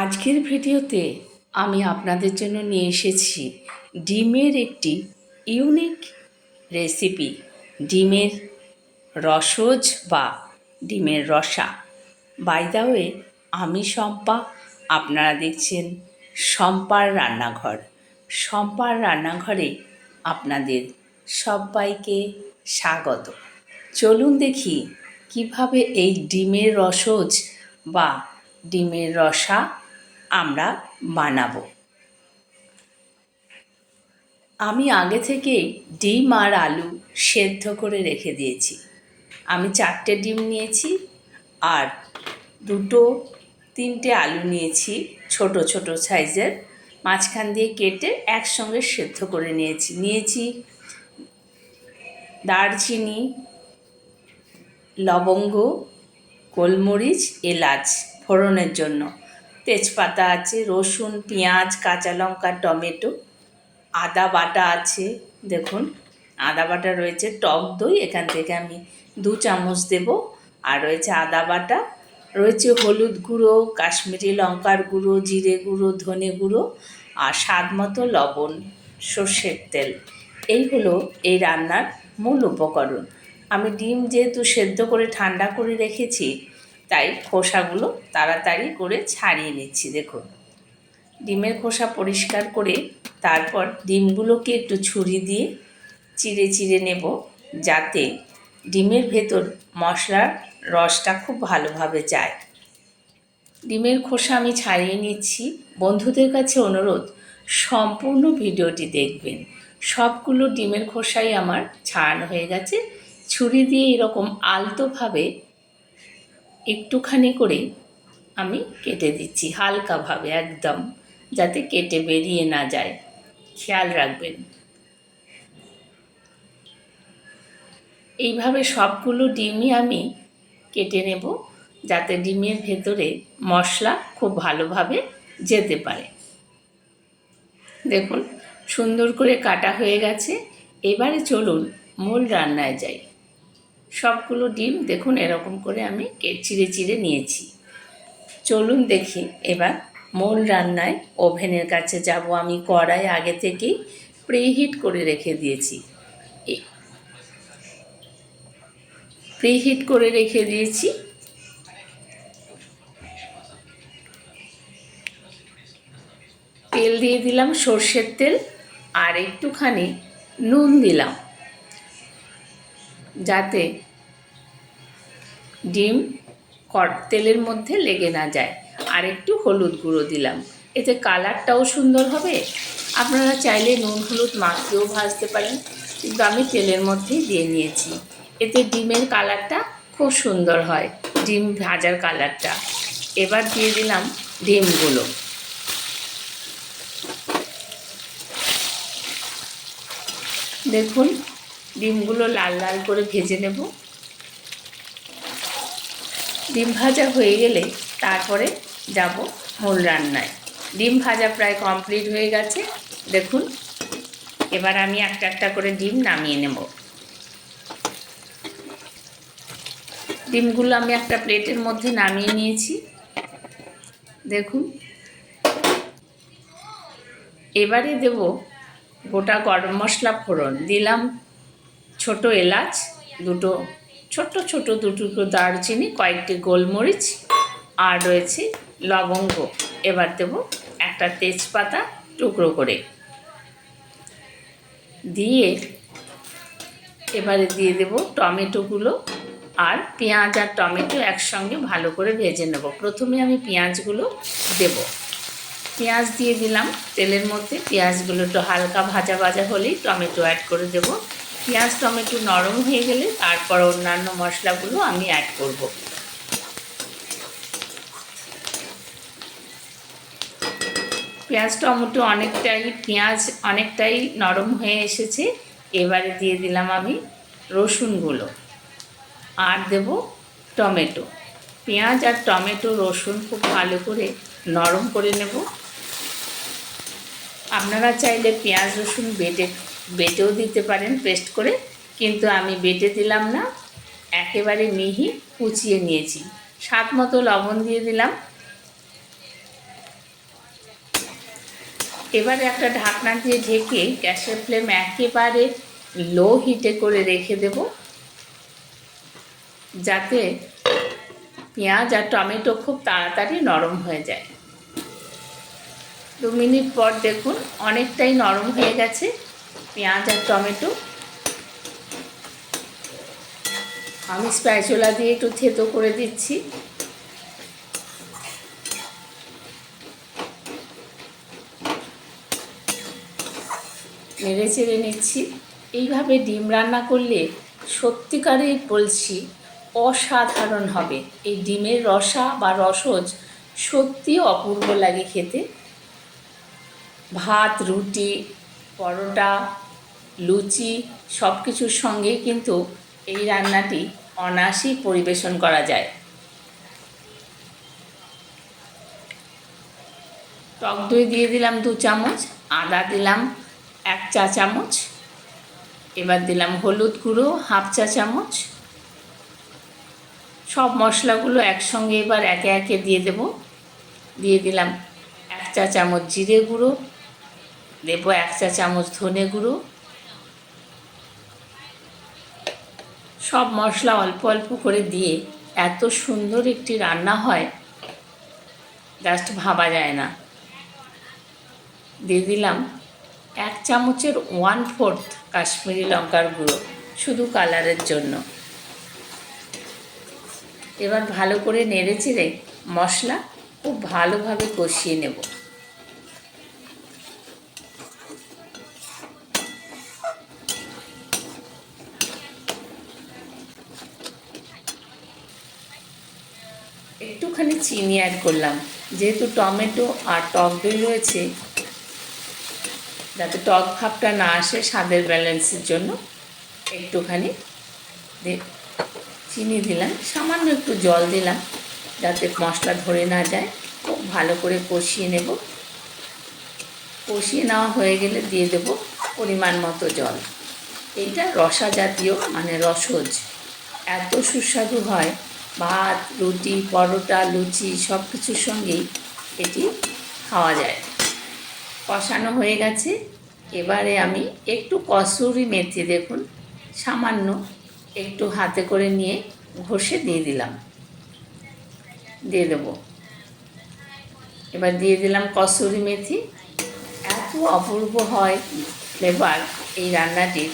আজকের ভিডিওতে আমি আপনাদের জন্য নিয়ে এসেছি ডিমের একটি ইউনিক রেসিপি, ডিমের রসজ বা ডিমের রসা। বাই দ্য ওয়ে আমি শম্পা, আপনারা দেখছেন শম্পার রান্নাঘর। শম্পার রান্নাঘরে আপনাদের সবাইকে স্বাগত। চলুন দেখি কীভাবে এই ডিমের রসজ বা ডিমের রসা আমরা বানাবো। আমি আগে থেকেই ডিম আর আলু সেদ্ধ করে রেখে দিয়েছি। আমি চারটে ডিম নিয়েছি আর দুটো, তিনটে আলু নিয়েছি ছোট ছোট সাইজের। মাঝখান দিয়ে কেটে একসঙ্গে সেদ্ধ করে নিয়েছি। নিয়েছি দারচিনি, লবঙ্গ, গোলমরিচ, এলাচ ফোড়নের জন্য। তেজপাতা আছে, রসুন, পেঁয়াজ, কাঁচা লঙ্কা, টমেটো, আদা বাটা আছে, দেখুন, আদা বাটা রয়েছে, টক দই, এখান থেকে আমি দু চামচ দেব, আর রয়েছে আদা বাটা, রয়েছে হলুদ গুঁড়ো, কাশ্মীরি লঙ্কার গুঁড়ো, জিরে গুঁড়ো, ধনে গুঁড়ো, আর স্বাদ মতো লবণ, সর্ষের তেল, এই হলো এই রান্নার মূল উপকরণ। আমি ডিম যেহেতু সেদ্ধ করে ঠান্ডা করে রেখেছি তাই খোসাগুলো তাড়াতাড়ি করে ছাড়িয়ে নিচ্ছি, দেখুন। ডিমের খোসা পরিষ্কার করে তারপর ডিমগুলোকে একটু ছুরি দিয়ে চিড়ে চিড়ে নেব, যাতে ডিমের ভেতর মশলার রসটা খুব ভালোভাবে যায়। ডিমের খোসা আমি ছাড়িয়ে নিচ্ছি। বন্ধুদের কাছে অনুরোধ, সম্পূর্ণ ভিডিওটি দেখবেন। সবগুলো ডিমের খোসাই আমার ছাড়ানো হয়ে গেছে। ছুরি দিয়ে এরকম আলতোভাবে একটুখানি করে আমি কেটে দিচ্ছি, হালকাভাবে একদম, যাতে কেটে বেরিয়ে না যায়। খেয়াল রাখবেন। এইভাবে সবগুলো ডিমই আমি কেটে নেব, যাতে ডিমের ভেতরে মশলা খুব ভালোভাবে যেতে পারে। দেখুন, সুন্দর করে কাটা হয়ে গেছে। এবারে চলুন মূল রান্নায় যাই। সবগুলো ডিম দেখুন এরকম করে আমি চিড়ে চিড়ে নিয়েছি। চলুন দেখি এবার মূল রান্নায় ওভেনের কাছে যাব। আমি কড়াই আগে থেকেই প্রিহিট করে রেখে দিয়েছি। প্রিহিট করে রেখে দিয়েছি। তেল দিয়ে দিলাম সর্ষের তেল আর একটুখানি নুন দিলাম। যাতে ডিম কর, তেলের মধ্যে লেগে না যায়। আর একটু হলুদ গুঁড়ো দিলাম। এতে কালারটাও সুন্দর হবে। আপনারা চাইলে নুন, হলুদ মাখিয়েও ভাজতে পারেন। কিন্তু আমি তেলের মধ্যেই দিয়ে নিয়েছি। এতে ডিমের কালারটা খুব সুন্দর হয়, ডিম ভাজার কালারটা। এবার দিয়ে দিলাম ডিমগুলো। দেখুন ডিমগুলো লাল লাল করে ভেজে নেব। ডিম ভাজা হয়ে গেলে তারপরে যাব মূল রান্নায়। ডিম ভাজা প্রায় কমপ্লিট হয়ে গেছে। দেখুন, এবার আমি একটা একটা করে ডিম নামিয়ে নেব। ডিমগুলো আমি একটা প্লেটের মধ্যে নামিয়ে নিয়েছি। দেখুন, এবারে দেব গোটা গরম মশলা ফোড়ন। দিলাম ছোট এলাচ, দুটো ছোট ছোট দুটুকরো দারচিনি, কয়েকটি গোলমরিচ, আর রয়েছে লবঙ্গ। এবার দেব একটা তেজপাতা টুকরো করে। দিয়ে এবারে দিয়ে দেব টমেটোগুলো আর পেঁয়াজ আর টমেটো একসঙ্গে ভালো করে ভেজে নেব। প্রথমে আমি পেঁয়াজগুলো দেব। পেঁয়াজ দিয়ে দিলাম তেলের মধ্যে। পেঁয়াজগুলো একটু হালকা ভাজা ভাজা হলেই টমেটো অ্যাড করে দেব। পেঁয়াজ, টমেটো নরম হয়ে গেলে তারপর অন্যান্য মশলাগুলো আমি অ্যাড করব। পেঁয়াজ, টমেটো অনেকটাই, পেঁয়াজ অনেকটাই নরম হয়ে এসেছে। এবারে দিয়ে দিলাম আমি রসুনগুলো আর দেব টমেটো। পেঁয়াজ আর টমেটো, রসুন খুব ভালো করে নরম করে নেব। আপনারা চাইলে পেঁয়াজ, রসুন বেটে বেটেও দিতে পারেন, পেস্ট করে, কিন্তু আমি বেটে দিলাম না। একেবারে মিহি কুচিয়ে নিয়েছি। স্বাদ মতো লবণ দিয়ে দিলাম। এবারে একটা ঢাকনা দিয়ে ঢেকে গ্যাসের ফ্লেম একেবারে লো হিটে করে রেখে দেব। যাতে পেঁয়াজ আর টমেটো খুব তাড়াতাড়ি নরম হয়ে যায়। দু মিনিট পর দেখুন, অনেকটাই নরম হয়ে গেছে। পেঁয়াজ আর টমেটো। আমি স্প্যাচুলা দিয়ে একটু থেতো করে দিচ্ছি। নেড়ে চেড়ে নিচ্ছি। এইভাবে ডিম রান্না করলে সত্যিকারের বলছি অসাধারণ হবে। এই ডিমের রসা বা রসজ সত্যি অপূর্ব লাগে খেতে। ভাত, রুটি, পরোটা লুচি সব কিছুর সঙ্গেই কিন্তু এই রান্নাটি অনায়াসেই পরিবেশন করা যায়। টক দই দিয়ে দিলাম দু চামচ, আদা দিলাম এক চা চামচ, এবার দিলাম হলুদ গুঁড়ো হাফ চা চামচ। সব মশলাগুলো একসঙ্গে এবার একে একে দিয়ে দেব। দিয়ে দিলাম এক চা চামচ জিরে গুঁড়ো, দেবো এক চা চামচ ধনে গুঁড়ো সব মশলা অল্প অল্প করে দিয়ে এত সুন্দর একটি রান্না হয় জাস্ট ভাবা যায় না। দিয়ে দিলাম এক চামচের ওয়ান ফোর্থ কাশ্মীরি লঙ্কার গুঁড়ো, শুধু কালারের জন্য। এবার ভালো করে নেড়ে চেড়ে মশলা খুব ভালোভাবে কষিয়ে নেব একটুখানি চিনি অ্যাড করলাম। যেহেতু টমেটো আর টক দই রয়েছে, যাতে টক ভাবটা না আসে স্বাদের ব্যালেন্সের জন্য, একটুখানি চিনি দিলাম। সামান্য একটু জল দিলাম, যাতে মশলা ধরে না যায়। খুব ভালো করে কষিয়ে নেব। কষিয়ে নেওয়া হয়ে গেলে দিয়ে দেব পরিমাণ মতো জল। এইটা রসা জাতীয় মানে রসজ। এত সুস্বাদু হয় ভাত, রুটি, পরোটা, লুচি সব কিছুর সঙ্গেই এটি খাওয়া যায়। কষানো হয়ে গেছে। এবারে আমি একটু কসুরি মেথি দেখুন, সামান্য একটু হাতে করে নিয়ে ঘষে দিয়ে দিলাম। দিয়ে দেব। এবার দিয়ে দিলাম কসুরি মেথি। এত অপূর্ব হয় ফ্লেভার এই রান্নাটির।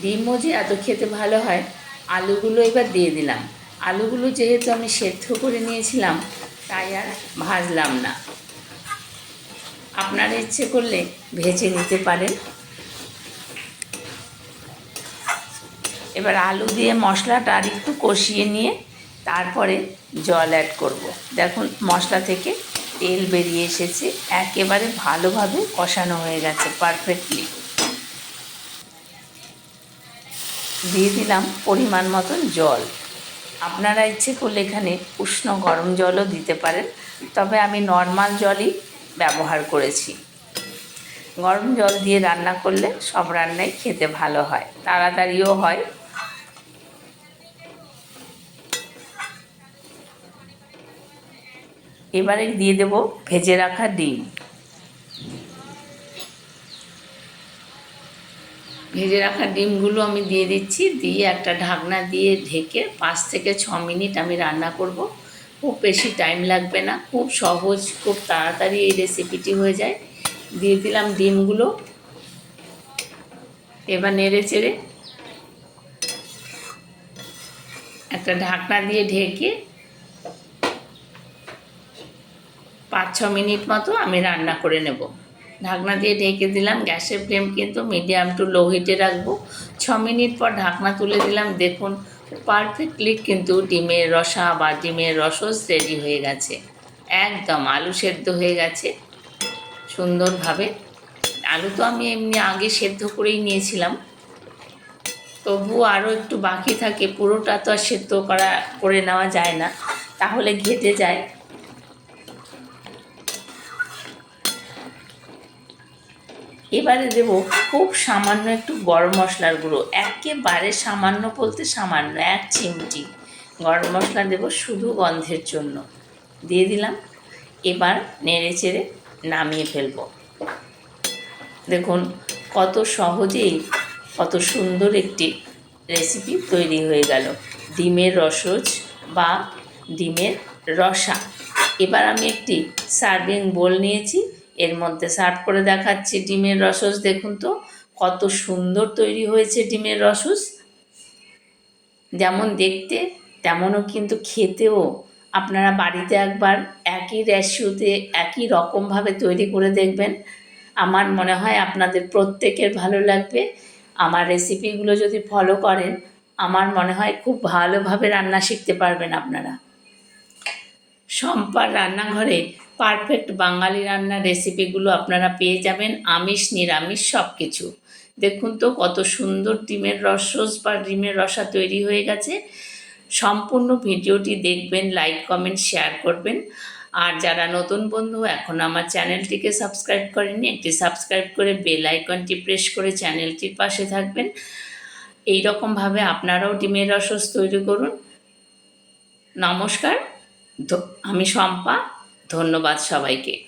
ডিমও যে এত খেতে ভালো হয় আলুগুলো এবার দিয়ে দিলাম। আলুগুলো যেহেতু আমি সেদ্ধ করে নিয়েছিলাম, তাই আর ভাজলাম না। আপনারা ইচ্ছে করলে ভেজে নিতে পারেন। এবার আলু দিয়ে মশলাটা আর একটু কষিয়ে নিয়ে তারপরে জল অ্যাড করব। দেখুন, মশলা থেকে তেল বেরিয়ে এসেছে। একেবারে ভালোভাবে কষানো হয়ে গেছে পারফেক্টলি দিয়ে দিলাম পরিমাণ মতন জল। আপনারা ইচ্ছে করলে এখানে উষ্ণ গরম জলও দিতে পারেন, তবে আমি নর্মাল জলই ব্যবহার করেছি। গরম জল দিয়ে রান্না করলে সব রান্নাই খেতে ভালো হয়, তাড়াতাড়িও হয়। এবারে দিয়ে দেব ভেজে রাখা ডিম। ভেজে রাখা ডিমগুলো আমি দিয়ে দিচ্ছি, দিয়ে একটা ঢাকনা দিয়ে ঢেকে পাঁচ থেকে ছ মিনিট আমি রান্না করব। খুব বেশি টাইম লাগবে না, খুব সহজ, খুব তাড়াতাড়ি এই রেসিপিটি হয়ে যায়। দিয়ে দিলাম ডিমগুলো। এবার নেড়ে চেড়ে একটা ঢাকনা দিয়ে ঢেকে পাঁচ ছ মিনিট মতো আমি রান্না করে নেব। ঢাকনা দিয়ে ঢেকে দিলাম, গ্যাসের ফ্লেম কিন্তু মিডিয়াম টু লো হিটে রাখব। ছ মিনিট পর ঢাকনা তুলে দিলাম, দেখুন পারফেক্টলি কিন্তু ডিমের রসা বা ডিমের রসস রেডি হয়ে গেছে। একদম আলু সেদ্ধ হয়ে গেছে, সুন্দরভাবে। আলু তো আমি এমনি আগে সেদ্ধ করেই নিয়েছিলাম। তবুও আরও একটু বাকি থাকে, পুরোটা তো আর সেদ্ধ করা, করে নেওয়া যায় না, তাহলে ঘেটে যায়। এবারে দেব খুব সামান্য একটু গরম মশলার গুঁড়ো। একেবারে সামান্য বলতে সামান্য, এক চিমটি। গরম মশলা দেব শুধু গন্ধের জন্য। দিয়ে দিলাম। এবার নেড়ে চেড়ে নামিয়ে ফেলব। দেখুন কত সহজেই, কত সুন্দর একটি রেসিপি তৈরি হয়ে গেল। ডিমের রসজ বা ডিমের রসা। এবার আমি একটি সার্ভিং বোল নিয়েছি। এর মধ্যে সার্ভ করে দেখাচ্ছি ডিমের রসজ দেখুন তো, কত সুন্দর তৈরি হয়েছে ডিমের রসজ যেমন দেখতে, তেমনও কিন্তু খেতেও আপনারা বাড়িতে একবার একই রেশিওতে একই রকমভাবে তৈরি করে দেখবেন। আমার মনে হয় আপনাদের প্রত্যেকের ভালো লাগবে। আমার রেসিপিগুলো যদি ফলো করেন, আমার মনে হয় খুব ভালোভাবে রান্না শিখতে পারবেন আপনারা। সম্পার রান্নাঘরে পারফেক্ট বাঙালি রান্নার রেসিপিগুলো আপনারা পেয়ে যাবেন, আমিষ, নিরামিষ সব কিছু দেখুন তো কত সুন্দর ডিমের রসস বা ডিমের রসা তৈরি হয়ে গেছে। সম্পূর্ণ ভিডিওটি দেখবেন লাইক কমেন্ট শেয়ার করবেন। আর যারা নতুন বন্ধু, এখন আমার চ্যানেলটিকে সাবস্ক্রাইব করেননি, একটি সাবস্ক্রাইব করে বেল আইকনটি প্রেস করে চ্যানেলটির পাশে থাকবেন। এই রকমভাবে আপনারাও ডিমের রসস তৈরি করুন। নমস্কার আমি শম্পা। ধন্যবাদ সবাইকে।